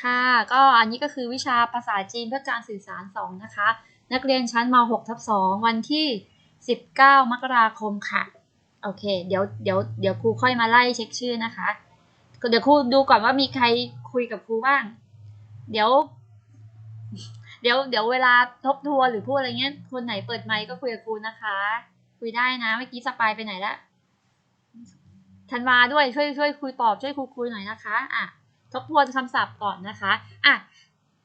ค่ะ ก็อันนี้ก็คือวิชาภาษาจีนเพื่อการสื่อสาร 2 นะคะ นักเรียนชั้นม .6 ทับ 2 วันที่ 19 มกราคมค่ะ โอเค เดี๋ยวเดี๋ยวเดี๋ยวครูค่อยมาไล่เช็คชื่อนะคะ เดี๋ยวครูดูก่อนว่ามีใครคุยกับครูบ้าง เดี๋ยว เดี๋ยวเดี๋ยวเวลาทบทวนหรือพูดอะไรเงี้ย คนไหนเปิดไมค์ก็คุยกับครูนะคะ คุยได้นะเมื่อกี้สปายไปไหนละธันวาด้วยช่วยช่วยคุยตอบช่วยครูคุยหน่อยนะคะ อะ ทบทวนคำศัพท์ก่อนนะคะอะ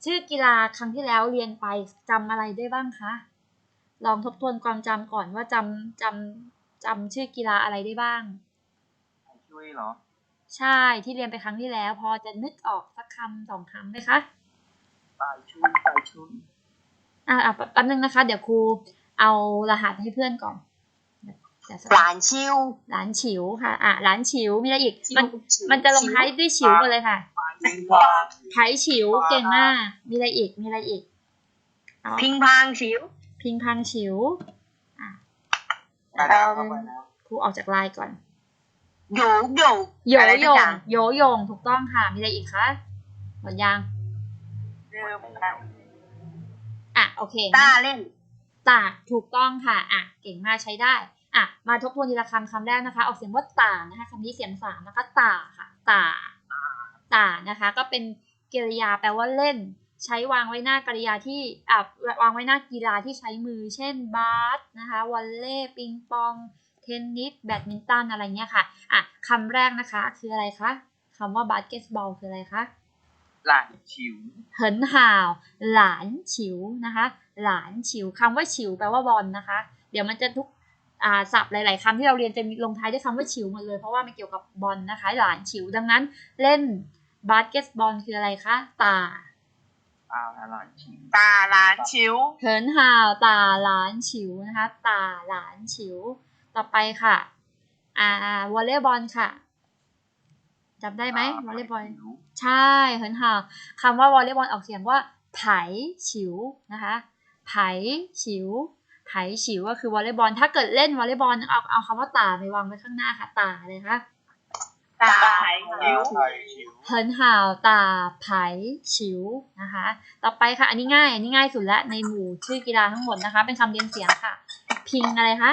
ชื่อกีฬาครั้งที่แล้วเรียนไปจำอะไรได้บ้างคะ ลองทบทวนความจำก่อนว่าจำจำจำชื่อกีฬาอะไรได้บ้างช่วยเหรอ ใช่ที่เรียนไปครั้งที่แล้ว พอจะนึกออกสักคำสองคำไหมคะตายช่วยตายช่วยอะอะแป๊บนึงนะคะ เดี๋ยวครูเอารหัสให้เพื่อนก่อนเดี๋ยวสักหลานชิวหลานฉิวค่ะ อะหลานฉิวมีอะไรอีกฉิวมันฉิวมันจะลงท้ายด้วยฉิวหมดเลยค่ะ พิงพองไผฉิวเก่งมาก มีอะไรอีก มีอะไรอีกเอาพิงพังชิว พิงพังฉิวอะกระดาษเข้าไปแล้วครูออกจากไลน์ก่อนโยโยโยอะไรโยสักองย่างโยโยงถูกต้องค่ะ มีอะไรอีกคะหมดยังเริ่มแล้วอะโอเคต้างั้นเล่นตาถูกต้องค่ะ อะ เก่งมากใช้ได้อะมาทบทวนทีละคำคำแรกนะคะ ออกเสียงว่าตานะคะคำนี้เสียงสามนะคะตาค่ะตา ตานะคะ ก็เป็นกริยาแปลว่าเล่น ใช้วางไว้หน้ากริยาที่อะวางไว้หน้ากีฬาที่ใช้มือ เช่นบาสนะคะวอลเลย์ปิงปอง เทนนิสแบดมินตันอะไรเงี้ยค่ะอะคำแรกนะคะคืออะไรคะคำว่าบาสเกตบอลคืออะไรคะหลานฉิวเหินห่าว หลานฉิวนะคะ หลานฉิวคำว่าฉิวแปลว่าบอลนะคะ เดี๋ยวมันจะทุกอ่าศัพท์หลาย ๆคำที่เราเรียนจะมีลงท้ายด้วยคำว่าฉิวหมดเลยเพราะว่ามันเกี่ยวกับบอลนะคะ หลานฉิวดังนั้นเล่น บาสเกตบอลคืออะไรคะ ตา ตาหลานฉิวตาหลานชิวเหินห่าวตาหลานฉิวนะคะ ตาหลานฉิว ต่อไปค่ะ อ่าวอลเลย์บอลค่ะจำได้ไหมวอลเลย์บอลใช่เหินห่าวคำว่าวอลเลย์บอลออกเสียงว่า ไผฉิวนะคะไผฉิวไผฉิวก็คือวอลเลย์บอลถ้าเกิดเล่นวอลเลย์บอลเอาเอาคำว่าตาไปวางไว้ข้างหน้าค่ะตาเลยคะ ตาฉิวไทยฉิวเหินห่าวตาไผฉิวนะคะ ต่อไปค่ะ อันนี้ง่าย อันนี้ง่ายสุดละในหมู่ชื่อกีฬาทั้งหมดนะคะ เป็นคำเรียนเสียงค่ะ พิงอะไรคะ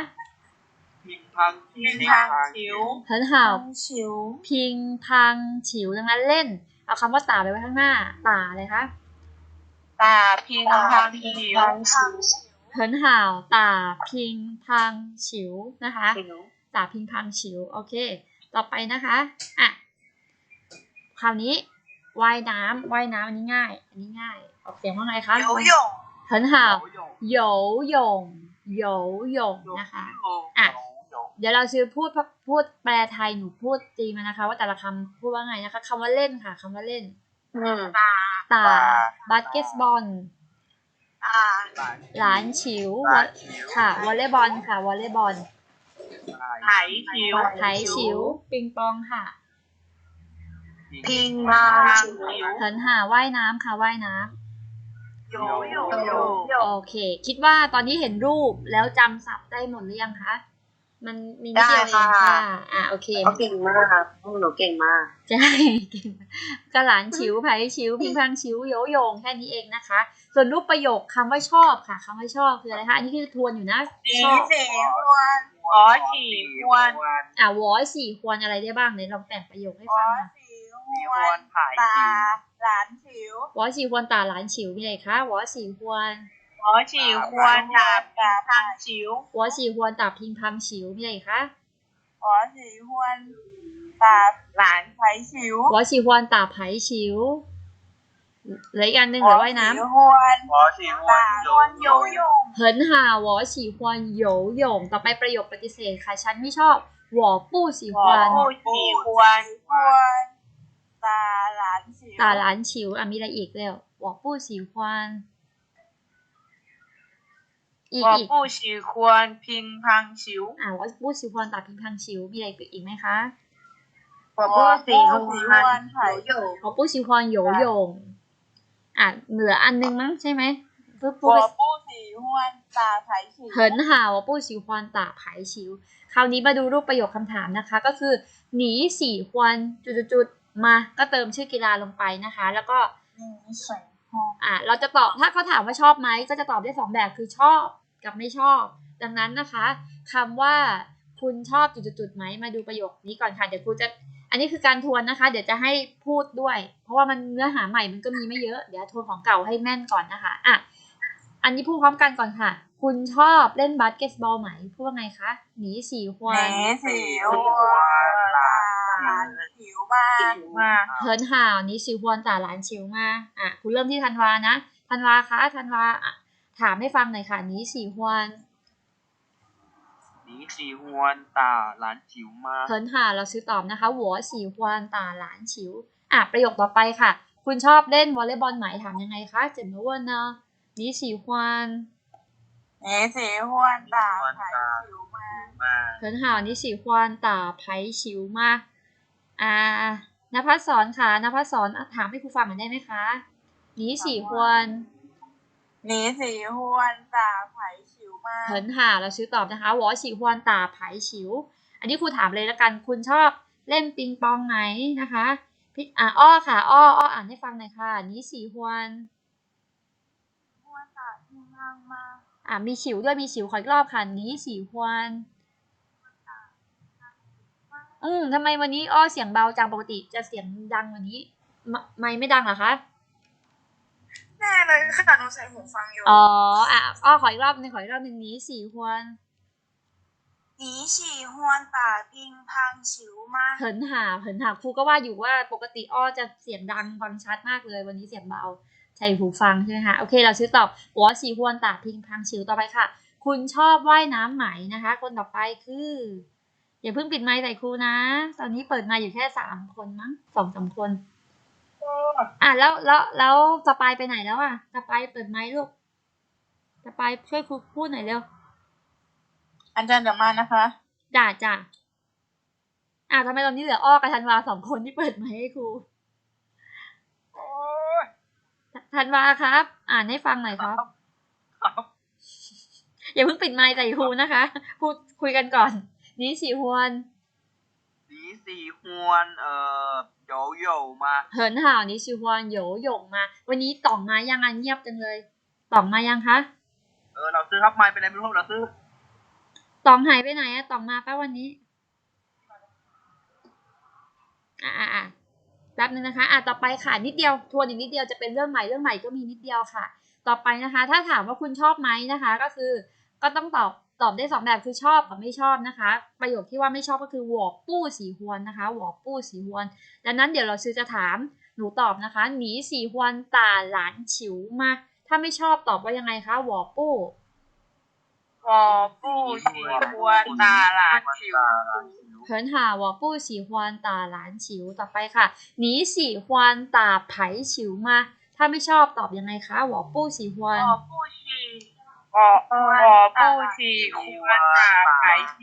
พิงพังพิงพังฉิวเหินห่าวชิว พิงพังฉิวดังนั้นเล่น เอาคำว่าตาไปไว้ข้างหน้า ตาเลยคะ ตาพิงพังฉิวเหินห่าวตาพิงพังฉิวนะคะ ตาพิงพังฉิว โอเค ต่อไปนะคะอะคราวนี้ว่ายน้ำว่ายน้ำอันนี้ง่าย อันนี้ง่าย ออกเสียงว่าไงคะโยโย่เหินห่าวโยโย่โยโยงโยโยงนะคะอะเดี๋ยวเราชื่อพูดพูดแปลไทยหนูพูดตีมานะคะ ว่าแต่ละคำพูดว่าไงนะคะคำว่าเล่นค่ะคำว่าเล่นอืมตาบาสเกตบอลตาหลานฉิวหลานฉิวค่ะวอลเลย์บอลค่ะวอลเลย์บอล ไถชิวไถฉิว ปิงปองค่ะ พิงพังฉิวเหินหาว่ายน้ำค่ะว่ายน้ำโยโย่โยโอเค คิดว่าตอนนี้เห็นรูปแล้วจำศัพท์ได้หมดหรือยังคะ มันมีนิดเดียวเองค่ะ อ่าโอเคเขาเก่งมากพวกหนูเก่งมากใช่เก่งมากก็หลานฉิวไผ่ฉิวพิงพังฉิวโยโยงแค่นี้เองนะคะ ส่วนรูปประโยคคำว่าชอบค่ะคำว่าชอบคืออะไรคะอันนี้คือทวนอยู่นะชอบ อ๋อฉีควนอ่าวอสี่ควรอะไรได้บ้างเนี่ยลองแต่งประโยคให้ฟังหน่อยมีวันถ่ายฉิวหลานฉิววอสี่ควรตาหลานฉิวมีอะไรคะวอสี่ควรอ๋อฉีควรดาบดาบทางฉิววอสี่ควรตาพิงพังฉิวมีอะไรคะอ๋อฉีควรตาหลานไผฉิววอสี่ควรตาไผ่ฉิว เหลืออีกอันหนึ่งเหรือว่ายน้ำหัวหัวฉีหัวโยย่เหินหาหัวฉีฮวนโยโยงต่อไปประโยคปฏิเสธค่ะ ฉันไม่ชอบหัวปู้ฉีหัวปู้ฉีฮวนตาหลานฉิวตาหลานฉิวอะมีอะไรอีกแล้วหัวปู้ฉีฮวนอีกอีกผู้ฉีฮวนพิงพังฉิวอะหัวปู้ฉีฮวนตาพิงพังฉิวมีอะไรอีกไหมคะหัวปู้ฉีฮวนโยโย่หัวปู้ฉีฮวนโยโยง อะเหลืออันนึงมั้งใช่ไหมเพื่อพูปูสีฮวนตาไผ่ชิวเหินหาวปูสีฮวนตาไผ่ชิว คราวนี้มาดูรูปประโยคคำถามนะคะ ก็คือ หนีสี่ฮวนจุดๆมาก็เติมชื่อกีฬาลงไปนะคะ แล้วก็อะเราจะตอบถ้าเขาถามว่าชอบไหมก็จะตอบได้สองแบบคือชอบกับไม่ชอบ ดังนั้นนะคะ คำว่าคุณชอบจุดๆไหมมาดูประโยคนี้ก่อนค่ะเดี๋ยวครูจะ อันนี้คือการทวนนะคะ เดี๋ยวจะให้พูดด้วย เพราะว่ามันเนื้อหาใหม่มันก็มีไม่เยอะ เดี๋ยวทวนของเก่าให้แม่นก่อนนะคะอะอันนี้พูดพร้อมกันก่อนค่ะ คุณชอบเล่นบาสเกตบอลไหม พูดว่าไงคะ หนีสีหวนหนีสีหวนหลานชิวมามาเฮิร์นห่าวหนีสีหวนแต่หลานชิวมาอะคุณเริ่มที่ธันวานะ ธันวาคะ ธันวาถามให้ฟังหน่อยค่ะหนีสีหวน 你喜欢打篮球吗 เฮิร์นห่าวเราซื้อตอบนะคะหัวสีฮวนตาหลานชิวอ่ะประโยคต่อไปค่ะ คุณชอบเล่นวอลเลย์บอลไหมถามยังไงคะเจ็บเมื่อวันเนาะนี้สีฮวน 你喜欢打排球吗？嘛 เฮิร์นห่าวนี้สีฮวนตาไผชิวมาอ่านภัสสอนค่ะนภัสสอนอ่ะถามให้ครูฟังหน่อยได้ไหมคะนี้สีฮวน 你喜欢打排 เหินหาเราซื้อตอบนะคะวอฉีฮวนตาไายฉิว อันนี้ครูถามเลยละกันคุณชอบเล่นปิงปองไหนนะคะพี่อะอ้อค่ะอ้ออ้ออ่านให้ฟังหน่อยค่ะนี้สีฮวนฮวนตาชิงลังมาอ่ามีฉิวด้วยมีฉิวขออีกรอบค่ะนี้สีฮวนอืมทำไมวันนี้อ้อเสียงเบาจังปกติจะเสียงดังวันนี้ ไม่ไม่ดังเหรอคะ แน่เลยขนาดหนูใส่หูฟังอยู่อ๋ออะอ้อขออีกรอบหนึ่งขออีกรอบหนึ่งนี้สี่ฮวนนีสี่ฮวนป่าพิงพังฉิวมากเหินหาเหินหาครูก็ว่าอยู่ว่าปกติอ้อจะเสียงดังฟังชัดมากเลย วันนี้เสียงเบาใส่หูฟังใช่ไหมคะโอเค เราชื่อตอบหัวฉี่ฮวนต่าพิงพังฉิวต่อไปค่ะ คุณชอบว่ายน้ำไหมนะคะ คนต่อไปคือ อย่าเพิ่งปิดไมค์ใส่ครูนะ ตอนนี้เปิดมาอยู่แค่สามคนมั้งสองสามคน อะแล้วแล้วแล้วสปายไปไหนแล้วอะสปายเปิดไมค์ลูกสปายช่วยครูพูดหน่อยเร็วอาจารย์เดี๋ยวมานะคะจ้าจ้าอะทำไมตอนนี้เหลืออ้อกับธันวาสองคนที่เปิดไมค์ให้ครูโอ้ยธันวาครับ อ่านให้ฟังหน่อยครับครับอย่าเพิ่งปิดไมค์ใส่ครูนะคะพูดคุยกันก่อน นี้สีฮวน 你喜欢呃游泳吗 เหินห่าวนี้สีฮวนโหยหยงมา วันนี้ต่องมายังอันเงียบจังเลย ต่องมายังคะ เออเราซื้อครับไม่เป็นไรไม่รู้ครับเราซื้อ ต่องหายไปไหนอะต่องมาป้าวันนี้ อ่าอ่าแป๊บนึงนะคะ อ่ะต่อไปค่ะนิดเดียว ทวนอีกนิดเดียวจะเป็นเรื่องใหม่เรื่องใหม่ก็มีนิดเดียวค่ะ ต่อไปนะคะ ถ้าถามว่าคุณชอบไหมนะคะ ก็คือ ก็ต้องตอบ ตอบได้2แบบคือชอบกับไม่ชอบนะคะ ประโยคที่ว่าไม่ชอบก็คือหวอปู้สีหวนนะคะหวอปู้สีหวนดังนั้นเดี๋ยวเราซื้อจะถามหนูตอบนะคะหนีสีหวนตาหลานฉิวมาถ้าไม่ชอบตอบว่ายังไงคะหวอปู้หวอปู้สีหวนตาหลานฉิวเขินหาวอปู้สีหวนตาหลานฉิวต่อไปค่ะหนีสีหวนตาไผ่ฉิวมาถ้าไม่ชอบตอบยังไงคะหวอปู้สีหวนหวอปู้สี 我不喜欢打排球。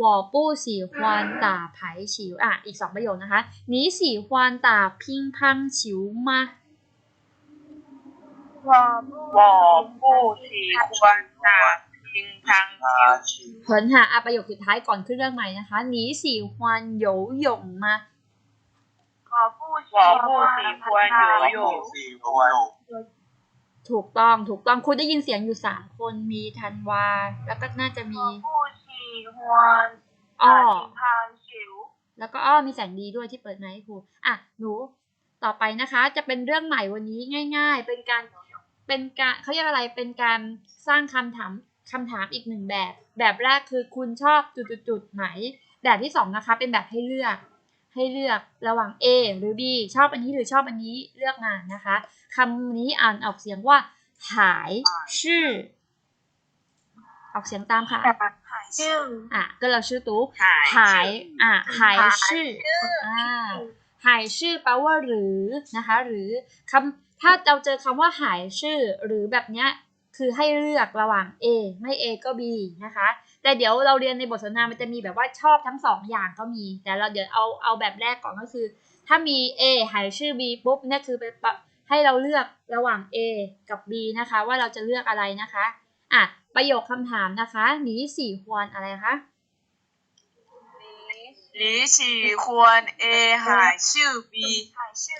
วอปู้สีฮวนตาไผฉิวอ่ะอีกสองประโยคนะคะหนีสีฮวนตาพิงพังฉิวมา 我不喜欢打乒乓球。เหินหาอ่ะประโยคสุดท้ายก่อนขึ้นเรื่องใหม่นะคะหนีสีฮวนโหยหยงมา 我不喜欢游泳。 ถูกต้องถูกต้องคุณได้ยินเสียงอยู่สามคนมีธันวา แล้วก็น่าจะมีผู้ชีฮวนอ้อพางฉิวแล้วก็อ้อมีแสงดีด้วยที่เปิดไมค์ห้ครูอะหนูต่อไปนะคะ จะเป็นเรื่องใหม่วันนี้ง่าย ๆ เป็นการเป็นการเขาเรียกอะไรเป็นการสร้างคำถามคำถามอีกหนึ่งแบบ แบบแรกคือคุณชอบจุดๆไหน แบบที่สองนะคะ เป็นแบบให้เลือก ให้เลือกระหว่าง A หรือ B ชอบอันนี้หรือชอบอันนี้เลือกมานะคะคำนี้อ่านออกเสียงว่าหายชื่อ ออกเสียงตามค่ะชื่ออะก็เราชื่อตู้หายหายอะหายชื่ออ่าหายชื่อแปลว่าหรือนะคะ หรือคำถ้าเราเจอคำว่าหายชื่อหรือแบบเนี้ย คือให้เลือกระหว่าง A ไม่ A ก็ B นะคะ แต่เดี๋ยวเราเรียนในบทสนทนามันจะมีแบบว่าชอบทั้งสองอย่างก็มี แต่เราเดี๋ยวเอาเอาแบบแรกก่อนก็คือ ถ้ามี A หายชื่อ B ปุ๊บนี่คือไปให้เราเลือกระหว่าง A กับ B นะคะ ว่าเราจะเลือกอะไรนะคะอะประโยคคำถามนะคะหนีสี่ควรอะไรคะหนีสี่ควร A หายชื่อ B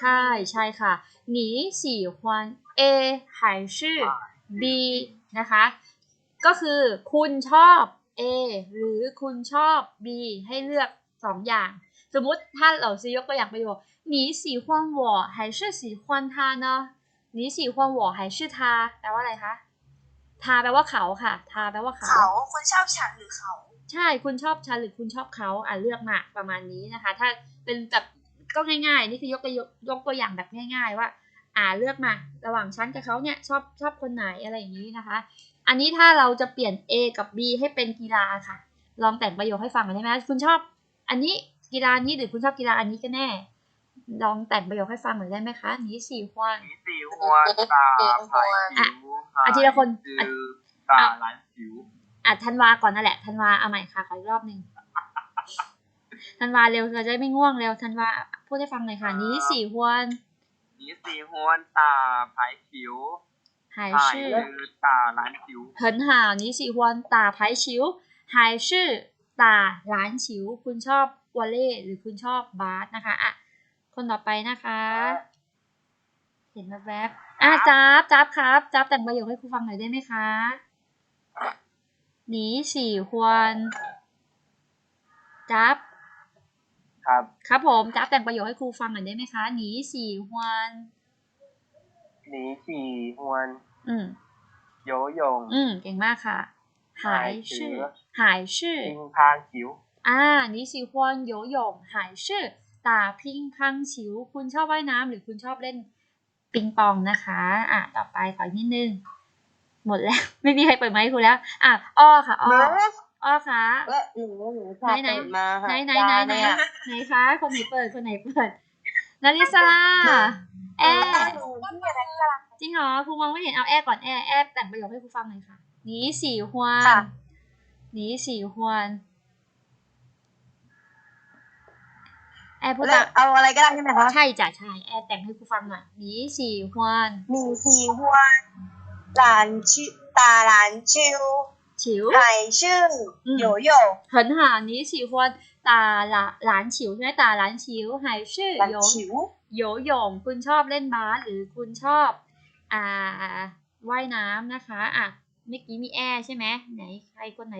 ใช่ใช่ค่ะหนีสี่ควร A หายชื่อ B นะคะ ก็คือคุณชอบ A หรือคุณชอบ B ให้เลือกสองอย่าง สมมุติถ้าเราซื้อยกตัวอย่างประโยค你喜欢我还是喜欢他呢你喜欢我还是他แปลว่าอะไรคะทาแปลว่าเขาค่ะ ทาแปลว่าเขา เขาคุณชอบฉันหรือเขา ใช่คุณชอบฉันหรือคุณชอบเขาอ่ะเลือกมาประมาณนี้นะคะ ถ้าเป็นแบบก็ง่ายๆ นี่คือยกตัวอยกยกตัวอย่างแบบง่าย ๆ ว่า อ่าเลือกมา ระหว่างชั้นกับเขาเนี่ยชอบชอบคนไหนอะไรอย่างนี้นะคะ อันนี้ถ้าเราจะเปลี่ยน A กับ B ให้เป็นกีฬาค่ะ ลองแต่งประโยคให้ฟังกันได้ไหมคุณชอบ อันนี้กีฬานี้หรือคุณชอบกีฬาอันนี้ก็แน่ ลองแต่งประโยคให้ฟังหน่อยได้ไหมคะนี้สี่ขวานสี่ขวานตาไผ่อะทีละคนตาหลานผิวอะธันวาก่อนนั่นแหละธันวาเอาใหม่ค่ะขออีกรอบหนึ่งธันวาเร็วเราจะไม่ง่วงเร็วธันวาพูดให้ฟังหน่อยค่ะนี้สี่ขวาน 你喜欢打排球 还还是是打篮球？很好你喜欢打排球还是打篮球คุณชอบวอลเลย์หรือคุณชอบบาสนะคะอ่ะคนต่อไปนะคะ เห็นแวบๆอ่ะจับจับครับจับแต่งประโยคให้ครูฟังหน่อยได้ไหมคะ你喜欢จับ ครับ ครับผมจ้าแต่งประโยคให้ครูฟังหน่อยได้ไหมคะ หนีสี่ฮวนหนีสี่ฮวน อืมโยยง อืมเก่งมากค่ะ หายชื่อ หายชื่อพิงพางคิวอ่าหนีสี่ฮวนโยยง หายชื่อตาพิงพังชิว คุณชอบว่ายน้ำ หรือคุณชอบเล่นปิงปองนะคะ อะ ต่อไปขออีกนิดนึง หมดแล้ว ไม่มีใครเปิดไมค์คุณแล้ว อะ อ้อค่ะ อ้อ อ้อคะเออหนูหนูค่ะไหนมไหะไหนไหนไหนไหนไหนคะคนไหนเปิดคนไหนเปิดนาริซาแอร์จริงเหรอครูมองไม่เห็นเอาแอร์ก่อนแอร์แอร์แต่งประโยคให้ครูฟังหน่อยค่ะหนีสี่ฮวนหนีสี่ฮวนแอร์พูดเอาอะไรก็ได้ใช่ไหมคะใช่จ้ะใช่แอร์แต่งให้ครูฟังหน่อยหนีสี่ฮวนหนีสี่ฮวนหลานชิตาหลานชิว 球球还是游泳很好你喜欢打篮篮球ใช่ไหม打篮球还是篮游球โยโย่งคุณชอบเล่นบาสหรือคุณชอบอ่าว่ายน้ำนะคะอ่ะเมื่อกี้มีแอร์ใช่ไหมไหนใครคนไหน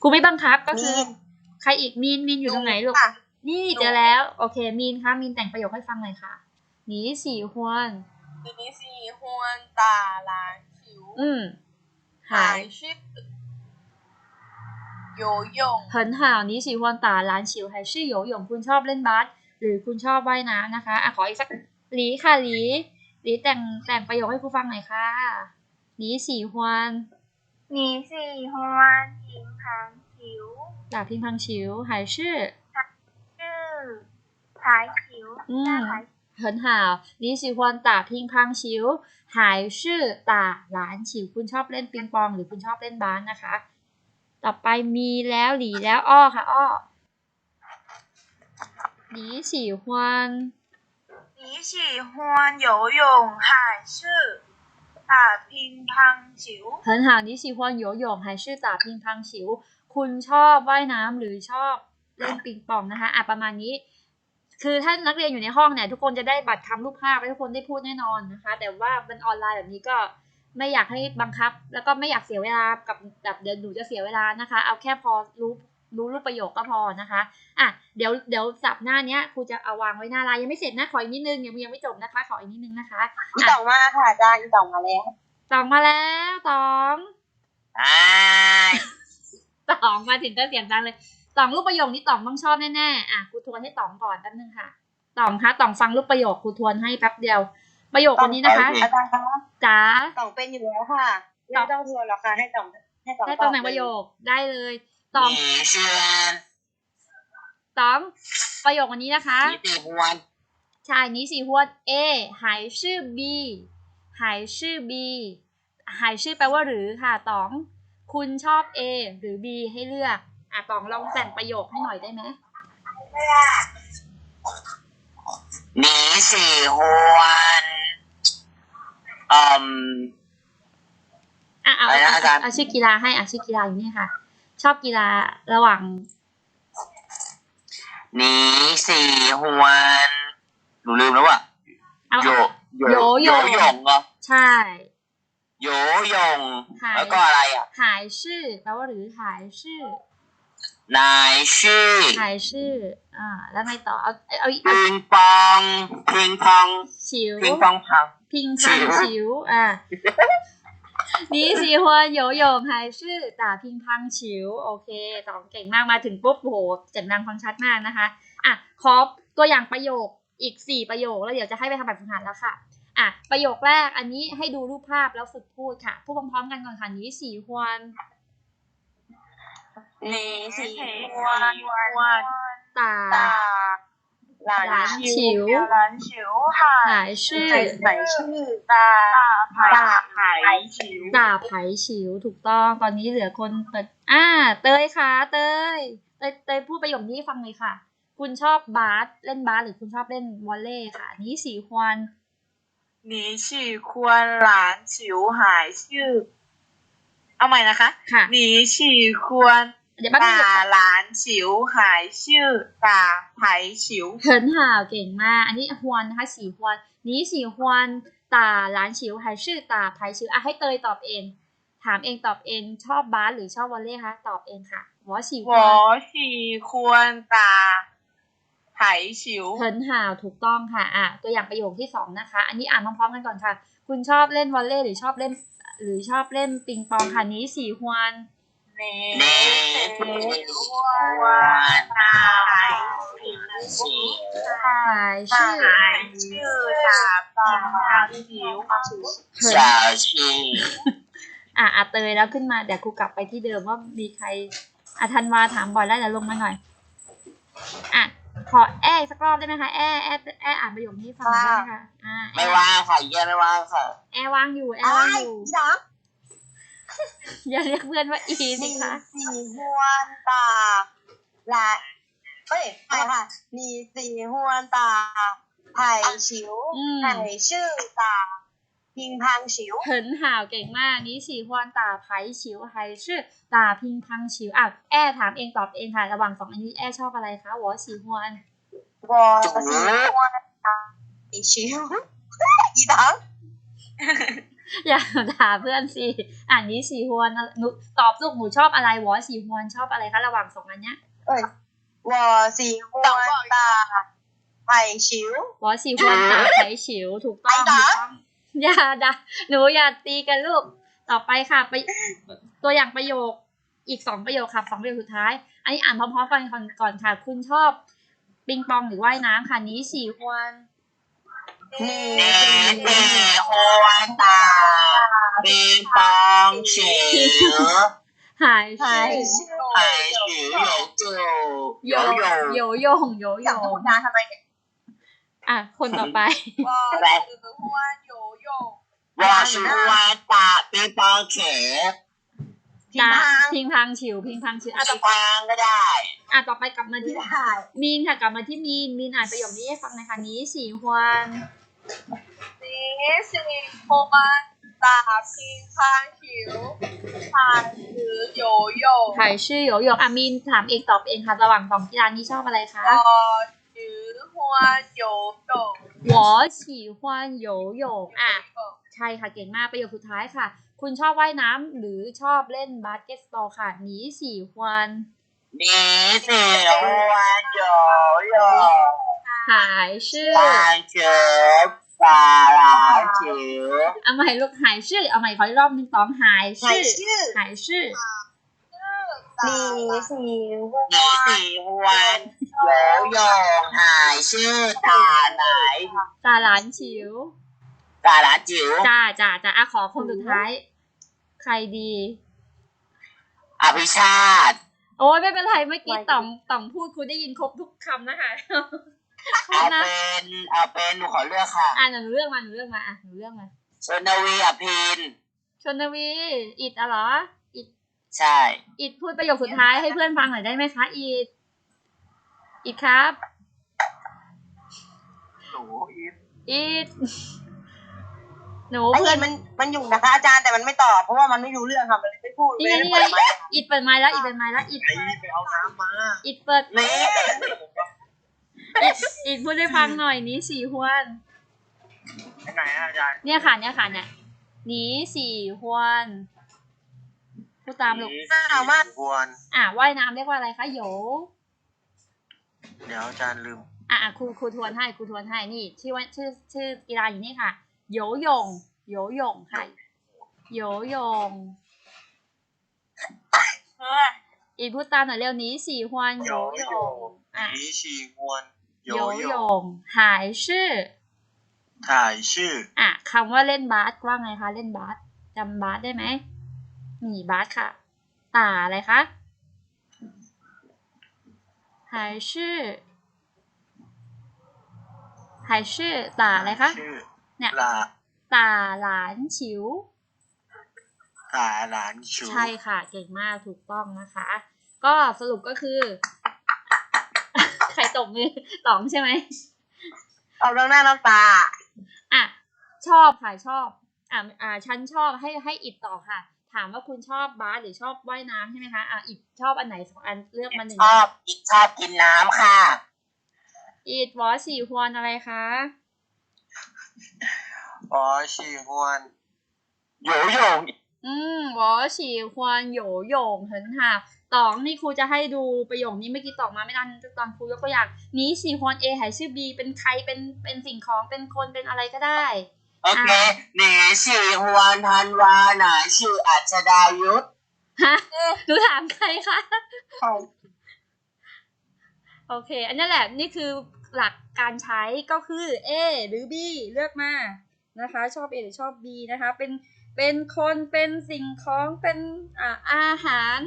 ครูไม่บังคับก็คือ มีน ใครอีกมีนมีนอยู่ตรงไหนลูก ค่ะ นี่เจอแล้ว โอเค มีนคะมีนแต่งประโยคให้ฟังหน่อยค่ะ你喜欢你喜欢打篮球 อืมหาย 是游泳很好你喜欢打篮球还是游泳คุณชอบเล่นบาสหรือคุณชอบว่ายน้ำนะคะอ่ะขออีกสักหลีค่ะหลีหลีแต่งแต่งประโยคให้ครูฟังหน่อยค่ะ你喜欢你喜欢乒乓球打乒乓球还是是排球嗯大排很好你喜欢打乒乓球还是打篮球คุณชอบเล่นปิงปองหรือคุณชอบเล่นบาสนะคะ ต่อไปมีแล้วหลีแล้วอ้อค่ะอ้อ你喜欢你喜欢游泳还是打乒乓球？很好你喜欢游泳还是打乒乓球คุณชอบว่ายน้ำหรือชอบเล่นปิงปองนะคะอ่ะประมาณนี้ คือถ้านักเรียนอยู่ในห้องเนี่ย ทุกคนจะได้บัตรคำรูปภาพให้ทุกคนได้พูดแน่นอนนะคะ แต่ว่ามันออนไลน์แบบนี้ก็ ไม่อยากให้บังคับ แล้วก็ไม่อยากเสียเวลากับแบบเดี๋ยวหนูจะเสียเวลานะคะ เอาแค่พอรู้รู้รูปประโยคก็พอนะคะอะเดี๋ยวเดี๋ยวสับหน้าเนี้ยครูจะเอาวางไว้หน้าไลน์ยังไม่เสร็จนะขออีกนิดนึงยังยังไม่จบนะคะขออีกนิดนึงนะคะอีตองมาค่ะอาจารย์อีตองมาแล้วตองมาแล้วตอง哎，ตองมาถึงก็เสียงดังเลยตองรูปประโยคนี้ตองต้องชอบแน่ๆอะครูทวนให้ตองก่อนแป๊บนึงค่ะตองคะตองฟังรูปประโยคครูทวนให้แป๊บเดียว ประโยควันนี้นะคะจ๋าต่องเป็นอยู่แล้วค่ะไม่ต้องทวนหรอกค่ะให้ต่องให้ต่องได้ตำแหน่งประโยคได้เลยต่องต่องประโยควันนี้นะคะใช่นี้สี่หัวเอหายชื่อบีหายชื่อบีหายชื่อแปลว่าหรือค่ะต๋อง คุณชอบเอหรือบีให้เลือก อะต๋องลองแต่งประโยคให้หน่อยได้ไหมได้ค่หนีสี่หัว อะเอาอะไรนะเอาอาจารย์ เอาชื่อกีฬาให้อะชื่อกีฬาอยู่นี่ค่ะ ชอบกีฬาระหว่างหนีสี่ฮวนหนูลืมแล้วว่ะเอาโยโยโยโยหยงเหรอใช่ โยหยงหายแล้วก็อะไรอะหายชื่อแปลว่าหรือหายชื่อนายชื่อหายชื่ออ่าแล้วไงต่อเอาเอาเอาพิงปองพิงปองฉิวพิงปองพัง พิงพัง ฉิว ฉิว อ่า你喜欢游泳还是打乒乓球โอเคตอบเก่งมากมาถึงปุ๊บโอ้โหเสียงดังฟังชัดมากนะคะ อ่ะขอตัวอย่างประโยคอีกสี่ประโยคแล้วเดี๋ยวจะให้ไปทำแบบฝึกหัดแล้วค่ะ อ่ะประโยคแรกอันนี้ให้ดูรูปภาพแล้วฝึกพูดค่ะ พูดพร้อมๆกันก่อนค่ะนี้สี่ฮวน 你喜欢打 หลานฉิวหลานฉิวหายชื่อหายชื่อตาตาไผ่ฉิวตาไผ่ฉิวถูกต้องตอนนี้เหลือคนเปิดอ่า เตยค่ะเตยเตยพูดประโยคนี้ฟังเลยค่ะ คุณชอบบาสเล่นบาสหรือคุณชอบเล่นวอลเลย์ค่ะ นี้สี่ควรนี้สี่ควรหลานฉิวหายชื่อ เอาใหม่นะคะค่ะนี้สี่ควร เดี๋ยนาเดี๋ยวหลานฉิวหายชื่อตาไผฉิว เหินห่าวเก่งมาก อันนี้ฮวนนะคะสีฮวนนี้สีฮวนตาร้านชิวหายชื่อตาไพชิวอะให้เตยตอบเอง ถามเองตอบเองชอบบาสหรือชอบวอลเล่คะตอบเองค่ะวอชิวหวอฉีควนตาไผฉิว เทินห่าวถูกต้องค่ะอะตัวอย่างประโยคที่สองนะคะ อันนี้อ่านพร้อมๆกันก่อนค่ะ คุณชอบเล่นวอลเล่หรือชอบเล่น หรือชอบเล่นปิงปองค่ะนี้สีฮวน เนสิวนนาสีหายชื่อตายชื่อสามสองทางผิวาชื่ออะอาเตยแล้วขึ้นมาเดี๋ยวครูกลับไปที่เดิมว่ามีใครอาทันวาถามบ่อยแล้วเดี๋ยวลงมาหน่อยอะขอแอ้สักรอบได้ไหมคะแอ้แอ้แอ้อ่านประโยคนี้ฟังได้ไหมคะไม่ว่างค่ะแย่ไม่ว่างค่ะแอ้ว่างอยู่แอ้ว่างอยู่ สอ อย่าเรียกเพื่อนว่าอีสิคะสีหวนตาละเอ้ยอะไรค่ะ มีสีหวนตาไผ่ฉิวไผ่ชื่อตาพิงพังฉิวเหินห่าวเก่งมากนี่สีหวนตาไผ่ฉิวไผ่ชื่อตาพิงพังฉิวอะแอถามเองตอบเองค่ะ ระหว่างสองอันนี้แอชอบอะไรคะวอสีหวนวอสีหวนตาไผ่ฉิวอีดัง อย่าด่าเพื่อนสิอ่านนี้สีฮวนหนูตอบลูกหนูชอบอะไรวอสีฮวนชอบอะไรคะระหว่างสองอันเนี้ยวอสีฮวนตาไผ่ฉิววอสีฮวนตาไผ่ฉิวถูกต้องออย่าด่าหนูอย่าตีกันลูกต่อไปค่ะไปตัวอย่างประโยคอีกสองประโยคค่ะสองประโยคสุดท้าย อันนี้อ่านพร้อมๆกันก่อนค่ะ คุณชอบปิงปองหรือว่ายน้ำค่ะนี้สีฮวน เดเดโฮตาปีปองเฉียวหายหายหายฉิวโยโยโยโยหงโยโย อยากพูดนะทำไมเนี่ยอะ คนต่อไปว่าคือหัวโยโยว่าชือว่าตาปีปองฉียวนะพิงพังฉิวพิงพังฉิวอะอไก็ได้อะต่อไปกลับมาที่มีนค่ะกลับมาที่มีนมีนอ่านประโยคนี้ให้ฟังนะคะนี้สี่วัน สีสีโคนตาพิงข้างผิวผานหรือโยโย่ไข่ชื่อโยโย่อามินถามเองตอบเองค่ะ ระหว่างสองกีฬานี้ชอบอะไรคะต่อจื้อฮวโยโย่หัวฉี่ฮวโยโย่อะ ใช่ค่ะเก่งมากประโยคสุดท้ายค่ะ คุณชอบว่ายน้ำหรือชอบเล่นบาสเกตบอลค่ะหนีฉี่ฮวนหนีฉี่ฮวนโยโย่ หายชื่อหายชื่อสาราชื่เอาใหม่ลูกหายชื่อ เอาใหม่ขออีกรอบนึ่งสองหายชื่อหายชื่อหนีสีวันหนีสีวันโยงหายชื่อตาไหนตาหลานจิ๋วตาหลานจิ๋วจ้าจ้าจ้าอะขอคนสุดท้าย ใครดี อภิชาติ โอ้ยไม่เป็นไรเมื่อกี้ต่อมต่อมพูดคุณได้ยินครบทุกคำนะคะ เอาเป็นเอาเป็นหนูขอเลือกค่ะอะหนูเรื่องมาหนูเรื่องมาอะหนูเรื่องมาชนวีอภินชนวีอิดอะเหรออิดใช่ อิดพูดประโยคสุดท้ายให้เพื่อนฟังหน่อยได้ไหมคะอิดอิดครับหนูอีฟอิดหนูไอ้เพื่อนนี่มันมันอยู่นะคะอาจารย์แต่มันไม่ตอบเพราะว่ามันไม่รู้เรื่องค่ะมันเลยไม่พูดนี่ไงเลยนี่ไม่ไงเปิดไมค์อิดเปิดไม้แล้วอิดเปิดไม้แล้วอิดไอ้ไปเอาน้ำมาอิดเปิด นี่ อีกอีกพูดให้ฟังหน่อยนี้สี่ฮวนไหนอะอาจารย์ เนี่ยค่ะเนี่ยค่ะเนี่ยหนีสี่ฮวนพูดตามลูกหนาวมากควรอะว่ายน้ำเรียกว่าอะไรคะโหยเดี๋ยวอาจารย์ลืม อะอะครูครูทวนให้ครูทวนให้นี่ชื่อว่าชื่อชื่อกีฬาอยู่นี่ค่ะโยหยงโยหยงค่ะโยหยงเอออีกพูดตามหน่อยเร็วหนีสี่ฮวนโยหยงอะนี้ชีฮวน โยโยโยหยงหายชื่อถ่ายชื่อ อะคำว่าเล่นบาสว่าไงคะเล่นบาสจำบาสได้ไหมนี่บาสค่ะตาอะไรคะหายชื่อหายชื่อตาอะไรคะชื่อเนี่ยลาตาหลานฉิวตาหลานชูใช่ค่ะ เก่งมากถูกต้องนะคะ ก็สรุปก็คือใคร ตบมือต๋องใช่ไหมเอาเรื่องหน้าน้ำตา อะ ชอบค่ะชอบ อะอ่าฉันชอบให้ให้อิดต่อค่ะ ถามว่าคุณชอบบาสหรือชอบว่ายน้ำใช่ไหมคะอะอิดชอบอันไหนสองอันเลือกมาหนึ่งชอบอีกชอบกินน้ำค่ะ อิดวอสี่ฮวนอะไรคะอ๋อชีฮวนโยโย อืมวอสี่ฮวนโหยโหยงเหินค่ะตองนี่ครูจะให้ดูประโยคนี้เมื่อกี้ตอบมาไม่ทันตอนครูยกตัวอย่างนี้สี่ฮวนเอหายชื่อบีเป็นใครเป็นเป็นสิ่งของเป็นคนเป็นอะไรก็ได้โอเคหนีสี่ฮวนทันวาหนาชื่ออัจฉดายุทธฮะหนูถามใครคะโอเค อันนี้แหละนี่คือหลักการใช้ก็คือ A หรือ B เลือกมานะคะ ชอบ A หรือชอบ B นะคะ เป็น เป็นคนเป็นสิ่งของเป็นอ่าอาหาร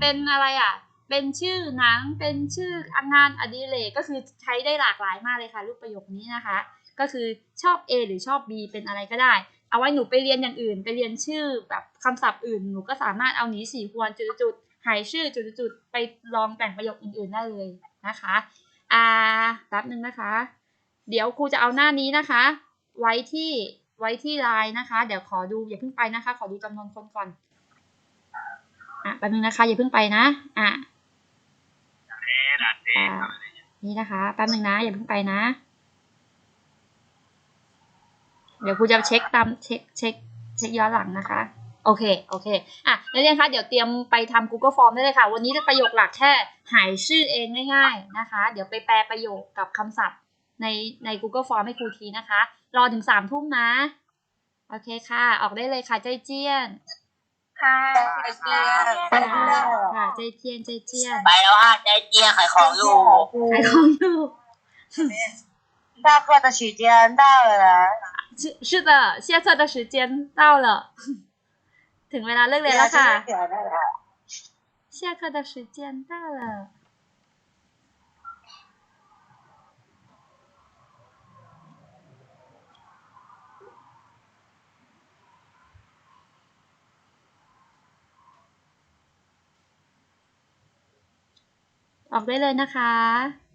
เป็นอะไรอะ เป็นชื่อหนัง เป็นชื่องานอดิเรกก็คือใช้ได้หลากหลายมากเลยค่ะ รูปประโยคนี้นะคะ ก็คือชอบ A หรือชอบ B เป็นอะไรก็ได้ เอาไว้หนูไปเรียนอย่างอื่น ไปเรียนชื่อแบบคำศัพท์อื่น หนูก็สามารถเอาหนีสี่ควรจุดๆหายชื่อจุดๆไปลองแต่งประโยคอื่นๆได้เลยนะคะอ่าแป๊บนึงนะคะ เดี๋ยวครูจะเอาหน้านี้นะคะ ไว้ที่ ไว้ที่ไลน์นะคะ เดี๋ยวขอดูอย่าเพิ่งไปนะคะ ขอดูจำนวนคนก่อน อะแป๊บนึงนะคะ อย่าเพิ่งไปนะ อะอ่านี่นะคะแป๊บนึงนะ อย่าเพิ่งไปนะ เดี๋ยวครูจะเช็คตามเช็คเช็คเช็คย้อนหลังนะคะ โอเค โอเค อะนักเรียนคะเดี๋ยวเตรียมไปทำ Google Form ได้เลยค่ะ วันนี้ประโยคหลักแค่หายชื่อเองง่าย ๆนะคะ เดี๋ยวไปแปลประโยคกับคำศัพท์ในใน Google Form ให้ครูทีนะคะ รอถึงสามทุ่มนะ โอเคค่ะ ออกได้เลยค่ะ ใจเจียน ค่ะ ใจเจียน ค่ะค่ะ ใจเจียน ใจเจียน ไปแล้วค่ะใจเจียขายของอยู่ ขายของอยู่ 下课的时间到了是是的下课的时间到了 ถึงเวลาเลิกเรียนแล้วค่ะ 下课的时间到了。 ออกได้เลยนะคะ